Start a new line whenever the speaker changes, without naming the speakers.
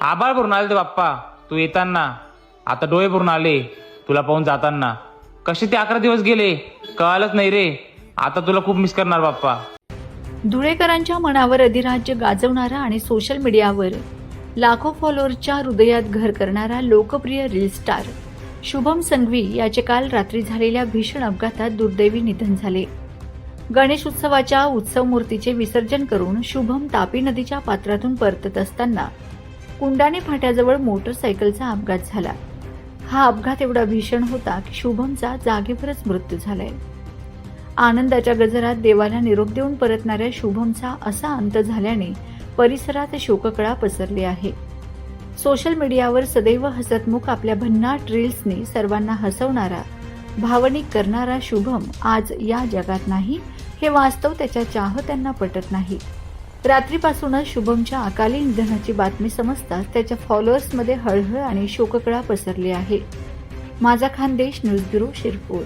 आभाळ भरून आले ते बाप्पा. तू येताना. आता डोळे भरून आले. तुला पाहून जाताना. कसे ते अकरा दिवस गेले? कळालंच नाही रे. आता तुला खूप मिस करणार बाप्पा.
धुळेकरांच्या मनावर अधिराज्य गाजवणारा आणि सोशल मीडियावर लाखो फॉलोअरच्या हृदयात घर करणारा लोकप्रिय रील स्टार शुभम संघवी याचे काल रात्री झालेल्या भीषण अपघातात दुर्दैवी निधन झाले. गणेश उत्सवाच्या उत्सव मूर्तीचे विसर्जन करून शुभम तापी नदीच्या पात्रातून परतत असताना कुंडाणे फाट्याजवळ मोटरसायकलचा अपघात झाला. हा अपघात एवढा भीषण होता की शुभमचा जागेवरच मृत्यू झालाय. आनंदाच्या गजरात देवाला निरोप देऊन परतणाऱ्या शुभमचा असा अंत झाल्याने परिसरात शोककळा पसरली आहे. सोशल मीडियावर सदैव हसतमुख आपल्या भन्नाट रील्सने सर्वांना हसवणारा भावनिक करणारा शुभम आज या जगात नाही हे वास्तव त्याच्या चाहत्यांना पटत नाही. रात्रीपासूनच शुभमच्या अकाली निधनाची बातमी समजताच त्याच्या फॉलोअर्समध्ये हळहळ आणि शोककळा पसरली आहे. माझा खानदेश न्यूज ब्युरो शिरपूर.